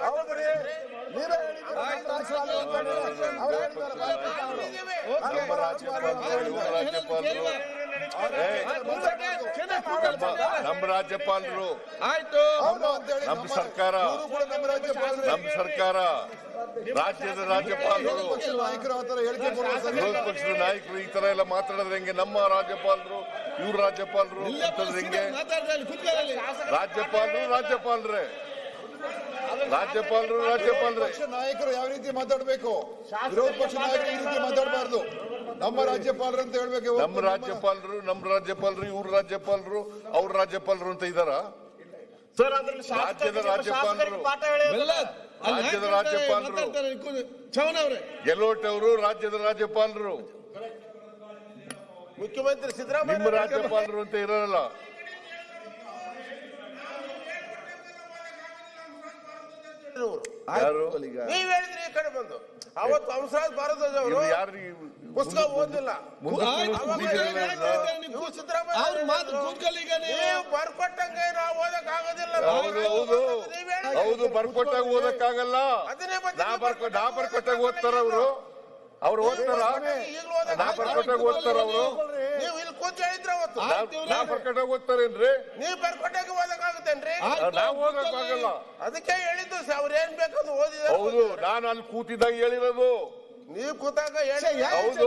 ಹೌದ್ರಿ. ನೀವೇ ಹೇಳಿದ್ದೀರಿ ನಮ್ಮ. ರಾಜ್ಯಪಾಲರು. ಆಯ್ತು. ನಮ್ಮ ಸರ್ಕಾರ. ನಮ್ಮ ಸರ್ಕಾರ. ರಾಜ್ಯದ ರಾಜ್ಯಪಾಲರು. ವಿರೋಧ ಪಕ್ಷದ ನಾಯಕರು ಈ ತರ ಎಲ್ಲ ಮಾತಾಡಿದ್ರೆ ಹೆಂಗೆ? ನಮ್ಮ ರಾಜ್ಯಪಾಲರು ಇವ್ರ ರಾಜ್ಯಪಾಲರು ಹೆಂಗೆ? ರಾಜ್ಯಪಾಲರು ರಾಜ್ಯಪಾಲರೇ. ರಾಜ್ಯಪಾಲರು ರಾಜ್ಯಪಾಲರೇ. ಪಕ್ಷ ನಾಯಕರು ಯಾವ ರೀತಿ ಮಾತಾಡಬೇಕು? ವಿರೋಧ ಪಕ್ಷ ನಾಯಕರು ಈ ರೀತಿ ಮಾತಾಡಬಾರ್ದು. ನಮ್ಮ ರಾಜ್ಯಪಾಲರು ಅಂತ ಹೇಳ್ಬೇಕು ನಮ್ಮ ರಾಜ್ಯಪಾಲರು ನಮ್ಮ ರಾಜ್ಯಪಾಲರು ಇವ್ರ ರಾಜ್ಯಪಾಲರು ಅವ್ರ ರಾಜ್ಯಪಾಲರು ಅಂತ ಇದಾರ? ಸರ್ ಅದ್ರಲ್ಲಿ ರಾಜ್ಯದ ರಾಜ್ಯಪಾಲರು. ರಾಜ್ಯದ ರಾಜ್ಯಪಾಲರು. ಗೆಲೋಟ್ ಅವರು. ರಾಜ್ಯದ ರಾಜ್ಯಪಾಲರು. ಮುಖ್ಯಮಂತ್ರಿ ನಿಮ್ಮ ಸಿದ್ದರಾಮಯ್ಯ ರಾಜ್ಯಪಾಲರು ಅಂತ ಇರಲ್ಲ. ಯಾರು? ನೀವ್ ಹೇಳಿದ್ರಿ ಈ ಕಡೆ ಬಂದು. ಅವತ್ತು ಹಂಸರಾಜ್ ಅವರು ಇವ್ರು ಯಾರು? ಪುಸ್ತಕ ಓದಿಲ್ಲ ಮುಂದೆ ಆಯ್ತು? ನೀವು? ಇವ್ರು ಸಿದ್ದರಾಮಯ್ಯ ಅವ್ರ ಮಾತು ಹೇಳಿದ್ರು. ಕೂತ್ಕೊಳ್ಳಿ ಈಗ ನೀವು. ನೀವು ಬರ್ಕೊಟ್ಟಂಗೆ ನಾವು ಓದಕ್ ಆಗೋದಿಲ್ಲ. ಹೌದು ಹೌದು. ಹೌದು ಬರ್ಕೊಟ್ಟಾಗ ಓದಕ್ಕಾಗಲ್ಲ. ಅದನ್ನೇ ಮತ್ತೆ ನಾ ಬರ್ಕೊ ನಾ ಬರ್ಕೊಟ್ಟಾಗ ಓದ್ತಾರ ಅವರು? ಅವ್ರು ಓದ್ತಾರ? ಈಗಲೂ ಓದಕ್ ನಾ ಬರ್ಕೊಟ್ಟಾಗ ಓದ್ತಾರ ಅವರು? ನೀವು ಅವತ್ತು. ನೀವು ಬರ್ಕೊಟ್ಟಾಗ ನಾವು ಅದಕ್ಕೆ ಹೇಳಿದ್ದು ಸ- ಅವ್ರು ಏನ್ ಬೇಕಂದ್ ಓದಿದಾರೆ ಹೌದು ನಾನು ಅಲ್ಲಿ ಕೂತಿದ್ದಾಗ ಹೇಳಿರೋದು. ನೀವ್ ಕೂತಾಗ ಹೇಳಿ. ಹೌದು.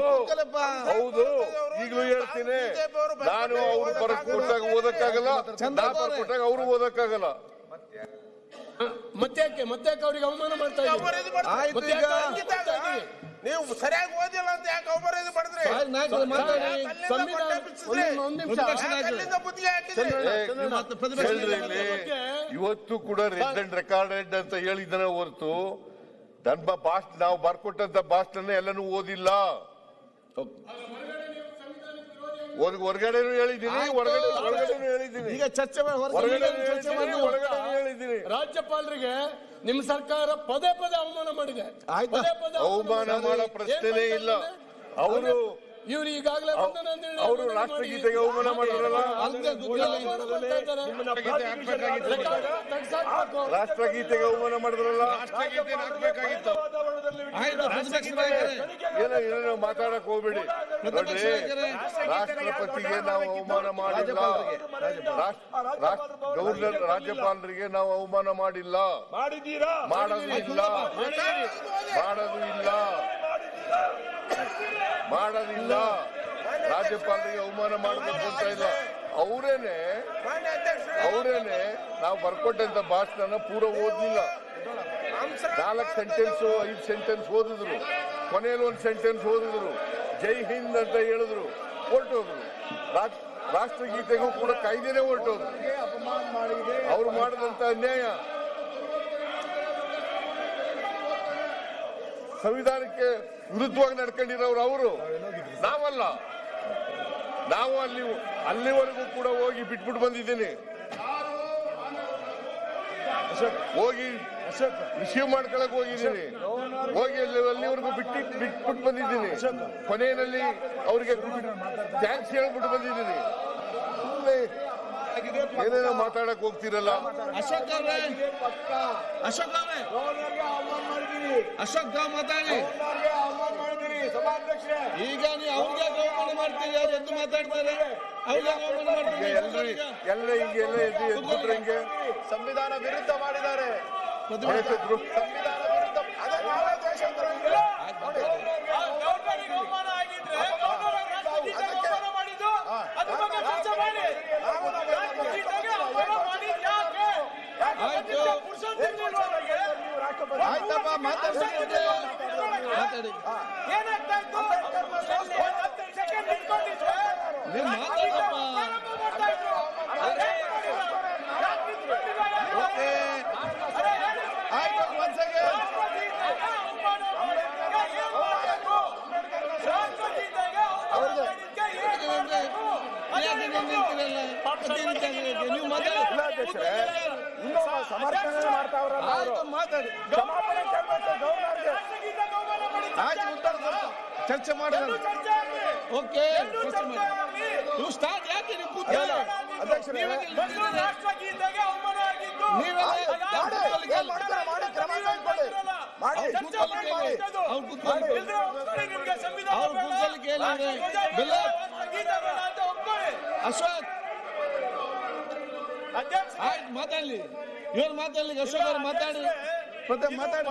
ಹೌದು. ಈಗಲೂ ಹೇಳ್ತೀನಿ. ನಾನು ಅವ್ರು ಬರ್ಕೊಟ್ಟಾಗ ಓದಕ್ಕಾಗಲ್ಲ. ನಾ ಬರ್ಕೊಟ್ಟಾಗ ಅವ್ರು. ಓದಕ್ಕಾಗಲ್ಲ. ಮತ್ತೆ ಮತ್ತೆ ಅವ್ರಿಗೆ ಅವಮಾನ ಮಾಡ್ತಾ ಇದ್ದೀವಿ ನೀವು ಸರಿಯಾಗಿ ಓದಿಲ್ಲ ಅಂತ ಯಾಕೆ ಅವಮರ್ಯಾದೆ ಮಾಡಿದ್ರಿ ಇವತ್ತು ಕೂಡ ರೆಡ್ ಅಂಡ್ ರೆಕಾರ್ಡೆಡ್ ಅಂತ ಹೇಳಿದ್ದಾನೆ ಹೊರತು. ನನ್ನ ಭಾಷ ನಾವು ಬರ್ಕೊಟ್ಟಂತ ಭಾಷಣ ಎಲ್ಲನೂ ಓದಿಲ್ಲ. ಓದ್- ಹೊರಗಡೆನೂ ಹೇಳಿದ್ದೀನಿ ಆಯ್ತು. ಹೊರಗಡೆ ಹೊರಗಡೆನೂ ಹೇಳಿದ್ದೀನಿ ಈಗ ಚರ್ಚೆ ಮಾಡಿ ಹೊರ ಹೊರಗಡೆ ಸಂವಿಧಾನ ಚರ್ಚೆ ಮಾಡಿ. ಹೇಳಿದ್ದೀನಿ ಹೊರಗಡೆ ಹೇಳಿದ್ದೀನಿ ರಾಜ್ಯಪಾಲರಿಗೆ ನಿಮ್ ಸರ್ಕಾರ ಪದೇ ಪದೇ ಅವಮಾನ ಮಾಡಿದೆ. ಪದೇ ಪದೇ ಅವಮಾನ ಮಾಡೋ ಪ್ರಶ್ನೆನೇ ಇಲ್ಲ. ಅವರು ಇವ್ರು ಈಗಾಗಲೇ ಅಂತ ಹೇಳಿ ಅವರು ರಾಷ್ಟ್ರಗೀತೆಗೆ ಅವಮಾನ ಮಾಡಿದ್ರಲ್ಲ. ರಾಷ್ಟ್ರಗೀತೆಗೆ ಅವಮಾನ ಮಾಡಿದ್ರಲ್ಲ? ಏನೋ ಮಾತಾಡಕ್ ಹೋಗ್ಬೇಡಿ. ನೋಡ್ರಿ ರಾಷ್ಟ್ರಪತಿಗೆ ನಾವು ಅವಮಾನ ಮಾಡಿಲ್ಲ. ಗವರ್ನರ್ ರಾಜ್ಯಪಾಲರಿಗೆ ನಾವು ಅವಮಾನ ಮಾಡಿಲ್ಲ. ಮಾಡೋದು ಇಲ್ಲ. ಮಾಡೋದು ಇಲ್ಲ ಮಾಡೋದಿಲ್ಲ ರಾಜ್ಯಪಾಲರಿಗೆ ಅವಮಾನ ಮಾಡಬೇಕು ಅಂತ ಇಲ್ಲ. ಅವರೇನೆ ಅವರೇನೆ, ನಾವು ಬರ್ಕೊಟ್ಟಂತ ಭಾಷಣ ಪೂರ ಓದ್ಲಿಲ್ಲ. ನಾಲ್ಕು ಸೆಂಟೆನ್ಸ್ ಐದು ಸೆಂಟೆನ್ಸ್ ಓದಿದ್ರು. ಕೊನೆಯಲ್ಲಿ ಒಂದು ಸೆಂಟೆನ್ಸ್ ಓದಿದ್ರು. ಜೈ ಹಿಂದ್ ಅಂತ ಹೇಳಿದ್ರು. ಹೊರಟೋದ್ರು. ರಾಷ್ಟ್ರ- ರಾಷ್ಟ್ರಗೀತೆಗೂ ಕೂಡ ಕಾಯ್ದೆನೆ ಹೊರಟೋದ್ರು. ಅವ್ರು ಮಾಡಿದಂತ ಅನ್ಯಾಯ. ಸಂವಿಧಾನಕ್ಕೆ ವಿರುದ್ಧವಾಗಿ ನಡ್ಕೊಂಡಿರೋರು ಅವರು. ನಾವಲ್ಲ. ನಾವು ಅಲ್ಲಿ, ಅಲ್ಲಿವರೆಗೂ ಕೂಡ ಹೋಗಿ ಬಿಟ್ಬಿಟ್ಟು ಬಂದಿದ್ದೀನಿ. ಹೋಗಿ ರಿಸೀವ್ ಮಾಡ್ಕೊಳಕ್ ಹೋಗಿದ್ದೀನಿ. ಹೋಗಿ ಅಲ್ಲಿ, ಅಲ್ಲಿವರೆಗೂ ಬಿಟ್ಟು, ಬಿಟ್ಬಿಟ್ಟು ಬಂದಿದ್ದೀನಿ. ಕೊನೆಯಲ್ಲಿ ಅವರಿಗೆ ಥ್ಯಾಂಕ್ಸ್ ಹೇಳ್ಬಿಟ್ಟು ಬಂದಿದ್ದೀನಿ. ಏನೇನೋ ಮಾತಾಡಕ್ ಹೋಗ್ತಿರಲ್ಲ? ಅಶೋಕ್ ಅಶೋಕ್ ಅಶೋಕ್ ತಾವ್ ಮಾತಾಡಿ. ಈಗ ನೀವು ಅವ್ರಿಗೆ ಅವಮಾನ ಮಾಡ್ತೀರಿ ಅವ್ರು ಎದ್ದು ಮಾತಾಡ್ತಾರೆ. ಅವ್ರಿಗೆ ಅವಮಾನ ಮಾಡ್ತೀರಿ. ಈಗ ಎಲ್ರು ಎಲ್ಲ ಹಿಂಗೆ ಎಲ್ಲ ಎದ್ದು ಎದ್ಬಿಟ್ರೆ ಹಿಂಗೆ? ಸಂವಿಧಾನ ವಿರುದ್ಧ ಮಾಡಿದ್ದಾರೆ. ಸಂವಿಧಾನ ವಿರುದ್ಧ ಅದೇ ನಾವೇ ದೇಶದ್ರೋಹಿಗಳು. ಆಯ್ತಪ್ಪ ಮಾತಾಡಿ ಮಾತಾಡಿ ನೀವು ಮಾತಾಡಪ್ಪ ಆಯ್ತು ಒಂದ್ ಸೆಕೆಂಡ್ ಮಾತಾಡಿ ಸಮರ್ಥನೆ ಆಯ್ತು ಮಾತಾಡಿ ಆಯ್ತು ಉತ್ತರ ಚರ್ಚೆ ಮಾಡೋಣ ಓಕೆ ನೀವು ಸ್ಟಾರ್ಟ್ ಯಾಕೆ ನೀವು ಕೂತ್ಕೊಳ್ಳಿ ಅಧ್ಯಕ್ಷರೇ. ನೀವೆಲ್ಲ? ಏನ್ ಮಾಡ್ತೀರಾ ಮಾಡಿ ಕ್ರಮ ಅವ್ರು ಕೂತ್ಕೊಳ್ಳಿ ನಿಮಗೆ ಸಂವಿಧಾನ ಅವ್ರು ಕೂತ್ಕೊಳ್ಳಿ ಕೇಳಿ ಅಧ್ಯಕ್ಷ ಆಯ್ತು ಮಾತಾಡ್ಲಿ. ಇವ್ರು ಮಾತಾಡ್ಲಿ? ಅಶೋಕ್ ಅವ್ರು ಮಾತಾಡಿ ಮತ್ತೆ ಮಾತಾಡಿ.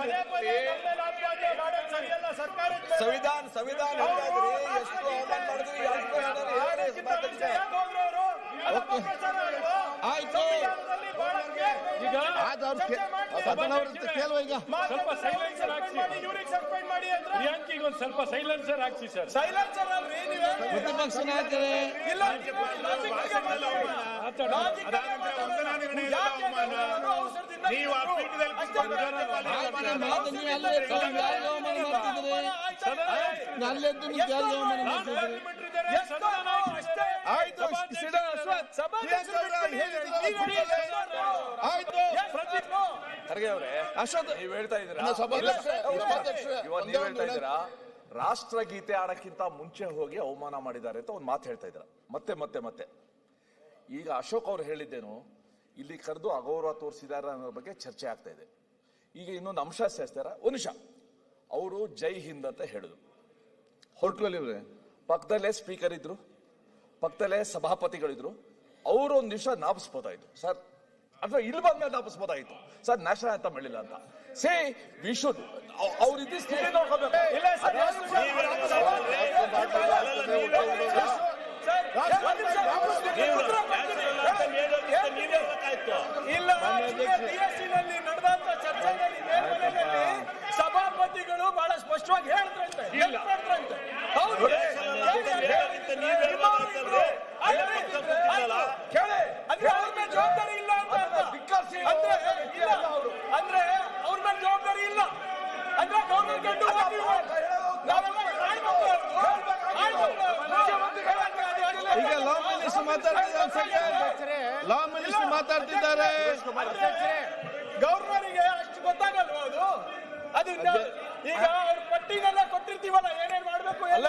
ಸಂವಿಧಾನ ಸಂವಿಧಾನ ಎಷ್ಟು ಅವಮಾನ ಮಾಡಿದ್ರಿ ಎಷ್ಟು ಹೇಳಿದ್ರಿ ಹೇಳ್ರಿ ಸಭಾಧ್ಯಕ್ಷ ಯಾಕೆ ಹೋದ್ರು ಅವ್ರು? ಅದು ಅಪಪ್ರಚಾರ ಅಲ್ವಾ? ಆಯ್ತು ಸಂವಿಧಾನದಲ್ಲಿ ಬಹಳ ಈಗ ಆಯ್ತು ಅವ್ರು ಕೇ- ಅದನ್ನ ಅವ್ರ ಹತ್ರ ಕೇಳುವ ಈಗ ಸ್ವಲ್ಪ ಸೈಲೆನ್ಸರ್ ಮಾಡಿ ಇವ್ರಿಗೆ ಸಸ್ಪೆಂಡ್ ಮಾಡಿ ಅಂದ್ರೆ ಪ್ರಿಯಾಂಕಿಗೆ ಒಂದು ಸ್ವಲ್ಪ ಸೈಲೆನ್ಸರ್ ಹಾಕ್ಸಿ. ಸರ್ ಸೈಲೆನ್ಸರ್ ಅಲ್ರಿ ನೀವೇ ಪ್ರತಿಪಕ್ಷ ನಾಯಕರೇ. ಇಲ್ಲ ನೀವು ಆ ಪೀಠದಲ್ಲಿ ಅವಮಾನ ಮಾಡ್ತಿದ್ರಿ ಆಯ್ತು. ಆಯ್ತು? ಖರ್ಗೆ ಅವರೇ ನೀವ್ ಹೇಳ್ತಾ ಇದ್ದೀರಾ? ನೀವ್ ಹೇಳ್ತಾ ಇದ್ದೀರಾ? ರಾಷ್ಟ್ರಗೀತೆ ಆಡಕ್ಕಿಂತ ಮುಂಚೆ ಹೋಗಿ ಅವಮಾನ ಮಾಡಿದ್ದಾರೆ ಅಂತ ಒಂದು ಮಾತು ಹೇಳ್ತಾ ಇದ್ರ ಮತ್ತೆ ಮತ್ತೆ ಮತ್ತೆ. ಈಗ ಅಶೋಕ್ ಅವ್ರು ಹೇಳಿದ್ದೇನು ಇಲ್ಲಿ ಕರೆದು ಅಗೌರವ ತೋರಿಸಿದ್ದಾರೆ ಅನ್ನೋ ಬಗ್ಗೆ ಚರ್ಚೆ ಆಗ್ತಾ ಇದೆ. ಈಗ ಇನ್ನೊಂದು ಅಂಶ ಸೇರಿಸ್ತಾರ? ಒಂದು ನಿಮಿಷ. ಅವರು ಜೈ ಹಿಂದ್ ಅಂತ ಹೇಳಿದ್ರು. ಹೊರಟಲ್ಲಿ ಇವ್ರೆ ಪಕ್ಕದಲ್ಲೇ ಸ್ಪೀಕರ್ ಇದ್ರು ಪಕ್ಕದಲ್ಲೇ ಸಭಾಪತಿಗಳಿದ್ರು. ಅವರು ಒಂದು ನಿಮಿಷ ನಾಪಿಸ್ಬೋದಾಯ್ತು ಸರ್ ಅಥವಾ ಇಲ್ಲಿ ಬಂದ್ಮೇಲೆ ನಾಪಿಸ್ಬೋದಾಯ್ತು ಸರ್ ನ್ಯಾಷನಲ್ ಅಂತ ಹೇಳಿಲ್ಲ ಅಂತ. ಸೇ ವಿ ಶುಡ್ ಅವ್ರ ಇದ್ದ ಸ್ಥಿತಿ ನೋಡ್ಕೋಬೇಕು. ಸಭಾಪತಿಗಳು ಬಹಳ ಸ್ಪಷ್ಟವಾಗಿ. ಹೇಳಿದ್ರಂತೆ. ಹೌದು ಕೇಳಿ ಅಂದ್ರೆ ಅವ್ರ ಮೇಲೆ ಜವಾಬ್ದಾರಿ ಇಲ್ಲ ಅಂತ ಅರ್ಥ. ಅಂದ್ರೆ ಇಲ್ಲ ಅಂದ್ರೆ ಅವ್ರ ಮೇಲೆ ಜವಾಬ್ದಾರಿ ಇಲ್ಲ ಅಂದ್ರೆ ಗೌರ್ಮೆಂಟ್ ಗಂಡು ನಾವೆಲ್ಲ ಆಯ್ತು, ಆಯ್ತು, ಮುಖ್ಯಮಂತ್ರಿಗಳಾಗಿ ಈಗ ಲಾ ಮಿನಿಸ್ಟರ್ ಮಾತಾಡ್ತಿದ್ದಾರೆ ಒಂದ್ ಸೆಕೆಂಡ್ ಲಾ ಮಿನಿಸ್ಟರ್ ಮಾತಾಡ್ತಿದ್ದಾರೆ. ಗೌರ್ನರಿಗೆ ಅಷ್ಟು ಗೊತ್ತಾಗಲ್ವಾ ಅದು? ಅದು ಈಗ ಅವ್ರ ಪಟ್ಟಿಗೆಲ್ಲ ಕೊಟ್ಟಿರ್ತೀವಲ್ಲ ಏನೇನ್ ಮಾಡ್ಬೇಕು is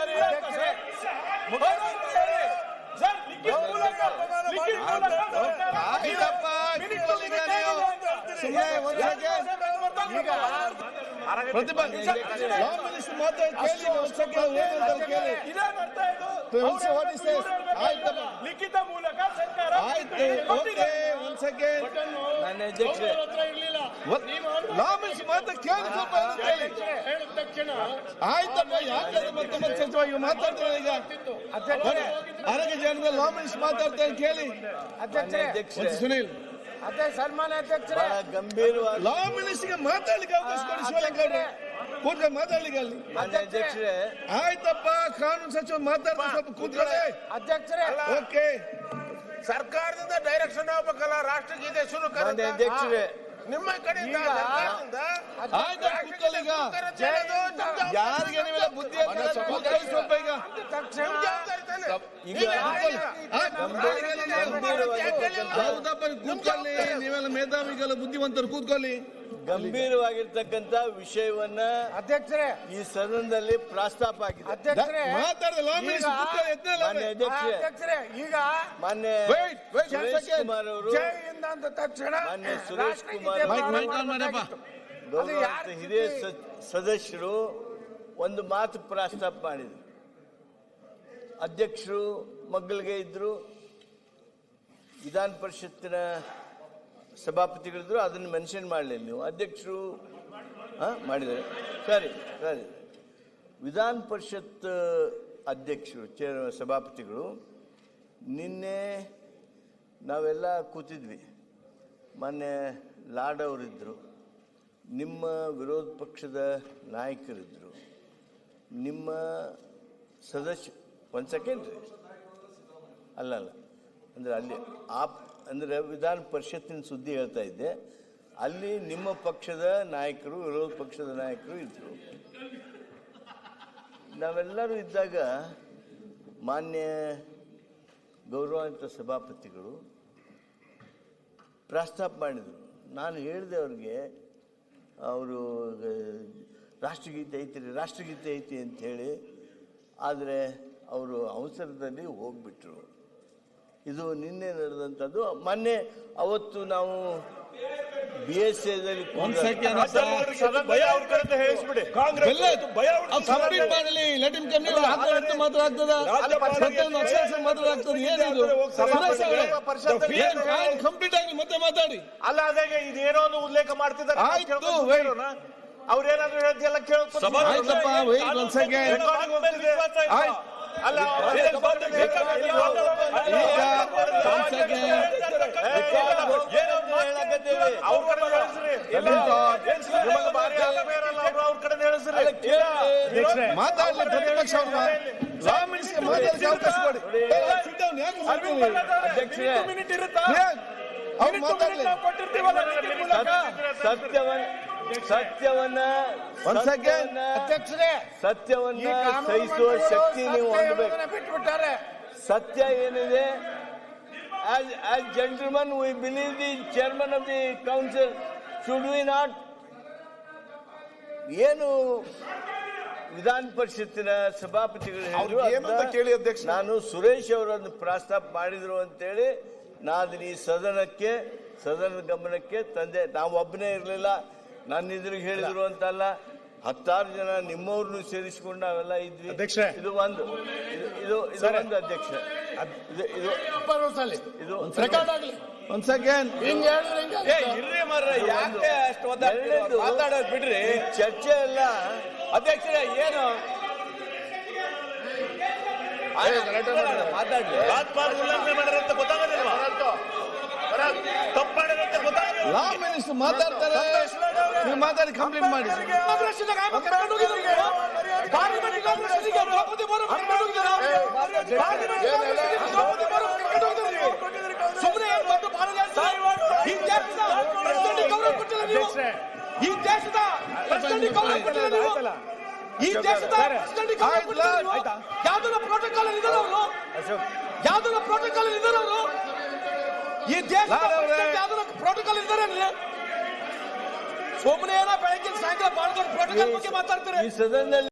ಲಿಖಿತ ಮೂಲಕ ಸರ್ಕಾರ ಆಯ್ತು. ಓಕೆ ಒಂದ್ ಸೆಕೆಂಡ್ ಲಾ ಮಿನಿಸ್ಟರ್ ಮಾತಾಡಿ ಕೇಳಿ. ಸ್ವಲ್ಪ ತಕ್ಷಣ ಆಯ್ತಪ್ಪ ಯಾಕೆ ಅದು ಮತ್ತೆ ಮತ್ತೆ ಮಾಡಿ ಮಾತಾಡ್ತಾರೆ ಈಗ ಆರೋಗ್ಯ ಜನರಲ್ಲಿ ಲಾ ಮಿನಿಸ್ಟರ್ ಮಾತಾಡ್ತಾರೆ ಕೇಳಿ. ಒಂದು ಸುನೀಲ್. ಗಂಭೀರವಾಗಿ ಲಾ ಮಿನಿಸ್ಟರ್ಗೆ ಮಾತಾಡ್ಲಿಕ್ಕೆ ಅವಕಾಶ ಕೊಡಿ ಶಿವಲಿಂಗೌಡ್ರೆ ಕೂತ್ಕೊಂಡು ಮಾತಾಡ್ಲಿಕ್ಕೆ ಅಲ್ಲಿ. ಅಧ್ಯಕ್ಷರೇ. ಆಯ್ತಪ್ಪ ಕಾನೂನು ಸಚಿವ ಮಾತಾಡ್ತಾರೆ ಸ್ವಲ್ಪ ಕೂತ್ಕೊಳ್ಳಿ. ಅಧ್ಯಕ್ಷರೇ. ಓಕೆ ಸರ್ಕಾರದಿಂದ ಡೈರೆಕ್ಷನ್ ಹೋಗ್ಬೇಕಲ್ಲ ರಾಷ್ಟ್ರಗೀತೆ ಶುರು ಅಧ್ಯಕ್ಷರೇ ನಿಮ್ಮ ಕಡೆಯಿಂದ ಸರ್ಕಾರದಿಂದ ಆಯ್ತು ಕೂತ್ಕೊಳ್ಳಿ ಈಗ. ಯಾರಿಗೆ ನೀವೆಲ್ಲ ಬುದ್ಧಿ ಜವಾಬ್ದಾರಿ ನೀವೇ ಕೂತ್ಕೊಳ್ಳಿ. ನೀವೆಲ್ಲ ಮೇಧಾವಿಗಳು ಬುದ್ಧಿವಂತರು ಕೂತ್ಕೊಳ್ಳಿ. ಗಂಭೀರವಾಗಿರ್ತಕ್ಕಂತ ವಿಷಯವನ್ನ ಅಧ್ಯಕ್ಷರೇ. ಈ ಸದನದಲ್ಲಿ ಪ್ರಸ್ತಾಪ ಆಗಿದೆ. ಅಧ್ಯಕ್ಷರೇ. ಈಗ ಮಾನ್ಯ Wait, wait, one Suresh Kumar ಅವರು ಅಂದ ತಕ್ಷಣ ಮಾನ್ಯ ಸುರೇಶ್ ಕುಮಾರ್ ಹಿರಿಯ ಸ- ಸದಸ್ಯರು ಒಂದು ಮಾತು ಪ್ರಸ್ತಾಪ ಮಾಡಿದರು. ಅಧ್ಯಕ್ಷರು ಮಗ್ಗಲಿಗೆ ಇದ್ದರು ವಿಧಾನ ಪರಿಷತ್ತಿನ ಸಭಾಪತಿಗಳಿದ್ರು, ಅದನ್ನು ಮೆನ್ಷನ್ ಮಾಡಲಿಲ್ಲ ನೀವು. ಅಧ್ಯಕ್ಷರು, ಹಾಂ, ಮಾಡಿದ್ದಾರೆ. ಸರಿ ಸರಿ. ವಿಧಾನ ಪರಿಷತ್ ಅಧ್ಯಕ್ಷರು ಚೇರ್ ಸಭಾಪತಿಗಳು, ನಿನ್ನೆ ನಾವೆಲ್ಲ ಕೂತಿದ್ವಿ. ಮೊನ್ನೆ ಲಾಡ್ ಅವರಿದ್ದರು ನಿಮ್ಮ ವಿರೋಧ ಪಕ್ಷದ ನಾಯಕರಿದ್ದರು ನಿಮ್ಮ ಸದಸ್ಯ ಒಂದು ಸೆಕೆಂಡ್ ರೀ ಅಲ್ಲ ಅಲ್ಲ. ಅಂದರೆ ಅಲ್ಲಿ ಆ ಅಂದರೆ ವಿಧಾನ ಪರಿಷತ್ತಿನ ಸುದ್ದಿ ಹೇಳ್ತಾ ಇದ್ದೆ. ಅಲ್ಲಿ ನಿಮ್ಮ ಪಕ್ಷದ ನಾಯಕರು, ವಿರೋಧ ಪಕ್ಷದ ನಾಯಕರು ಇದ್ದರು ನಾವೆಲ್ಲರೂ ಇದ್ದಾಗ ಮಾನ್ಯ ಗೌರವಾನ್ವಿತ ಸಭಾಪತಿಗಳು ಪ್ರಸ್ತಾಪ ಮಾಡಿದರು. ನಾನು ಹೇಳಿದೆ ಅವ್ರಿಗೆ, ಅವರು, ರಾಷ್ಟ್ರಗೀತೆ ಐತಿ ರೀ, ರಾಷ್ಟ್ರಗೀತೆ ಐತಿ ಅಂಥೇಳಿ ಆದರೆ ಅವರು ಅವಸರದಲ್ಲಿ ಹೋಗ್ಬಿಟ್ರು. ಇದು ನಿನ್ನೆ ನಡೆದಂಥದ್ದು. ಮೊನ್ನೆ ಅವತ್ತು ನಾವು ಬಿ ಎಸ್ ಎದಲ್ಲಿ ಒಂದ್ ಸೆಕೆಂಡ್ ಭಯ ಅವ್ರ ಕಡೆ ಹೇಳಿಸ್ಬಿಡಿ ಕಾಂಗ್ರೆಸ್ ಭಯ ಕಂಪ್ಲೀಟ್ ಆಗಿ ಮತ್ತೆ ಮಾತಾಡಿ. ಅಲ್ಲ ಅದಾಗೆ ಇದೇನೋ ಒಂದು ಉಲ್ಲೇಖ ಮಾಡ್ತಿದ್ದಾರೆ. ಅವ್ರೇನಾದ್ರು ಹೇಳ್ತಿಲ್ಲ ಕೇಳ್ಕೊಂಡು ಮಾತಾಡ್ಲಿ ಪ್ರತಿಪಕ್ಷ ಮಾತಾಡಕ್ಕೆ ಅವಕಾಶ? ಅಧ್ಯಕ್ಷರೇ. ಅವ್ರು ಮಾತಾಡ್ಲಿ ಸತ್ಯವನ್ನ ಸತ್ಯವನ್ನ ಒಂದ್ ಸೆಕೆಂಡ್ ಸತ್ಯವನ್ನ- ಅಧ್ಯಕ್ಷರೇ ಸತ್ಯವನ್ನ ಸಹಿಸುವ ಶಕ್ತಿ ನೀವು ಹೊಂದಬೇಕು. ಬಿಟ್ಬಿಟ್ಟಾರೆ. ಸತ್ಯ ಏನಿದೆ? As as gentleman we believe the chairman of the council should we not ಏನು ವಿಧಾನ ಪರಿಷತ್ತಿನ ಸಭಾಪತಿಗಳು ಹೇಳಿದ್ರು ಕೇಳಿ ಅಧ್ಯಕ್ಷ. ನಾನು ಸುರೇಶ್ ಅವರನ್ನು ಪ್ರಸ್ತಾಪ ಮಾಡಿದ್ರು ಅಂತೇಳಿ ನಾನು ಈ ಸದನಕ್ಕೆ ಸದನದ ಗಮನಕ್ಕೆ ತಂದೆ. ನಾವು ಒಬ್ಬನೇ ಇರಲಿಲ್ಲ. ನನ್ನ ಇದ್ರಿಗೆ ಹೇಳಿದ್ರು ಅಂತಲ್ಲ ಹತ್ತಾರು ಜನ ನಿಮ್ಮವ್ರನ್ನು ಸೇರಿಸಿಕೊಂಡು ನಾವೆಲ್ಲ ಇದ್ವಿ. ಅಧ್ಯಕ್ಷ ಇದು ಒಂದು ಇದು ಇದು ಒಂದು ಅಧ್ಯಕ್ಷ ಇದು ಇದು ಇದು ಒಂದ್ ಸೆಕೆಂಡ್ ಯಾಕೆ ಅಷ್ಟು ಮಾತಾಡೋದು ಬಿಡ್ರಿ. ಚರ್ಚೆ ಎಲ್ಲ ಅಧ್ಯಕ್ಷ ಏನು? ಮಾತಾಡ್ಲಿ. ಉಲ್ಲಂಘನೆ ಮಾಡಿರಂತ ಗೊತ್ತಾಗೋದಿಲ್ವಾ? ತಪ್ಪು ಮಾಡಿರಂತ ಮಿನಿಸ್ಟರ್ ಮಾತಾಡ್ತಾರೆ. ನೀವು ಮಾತಾಡಿ ಕಂಪ್ಲೇಂಟ್ ಮಾಡಿ. ಈ ದೇಶದ ಈ ದೇಶದ ಯಾವ್ದನ್ನ ಪ್ರೋಟೋಕಾಲ್ ಇದ್ದಾರೆ ಅವರು? ಯಾವ್ದನ್ನ ಪ್ರೋಟೋಕಾಲ್ ಇದ್ದಾರೆ ಈ ದೇಶದ ಯಾವ್ದನ್ನ ಪ್ರೋಟೋಕಾಲ್ ಇದ್ದಾರೆ ಏನೋ ಬೆಳಗ್ಗೆ ಸಾಯಂಕಾಲ ಬಾಳ್ದವ್ರ ಪ್ರೋಟೋಕಾಲ್ ಬಗ್ಗೆ ಮಾತಾಡ್ತಾರೆ? ಈ ಸದನದಲ್ಲಿ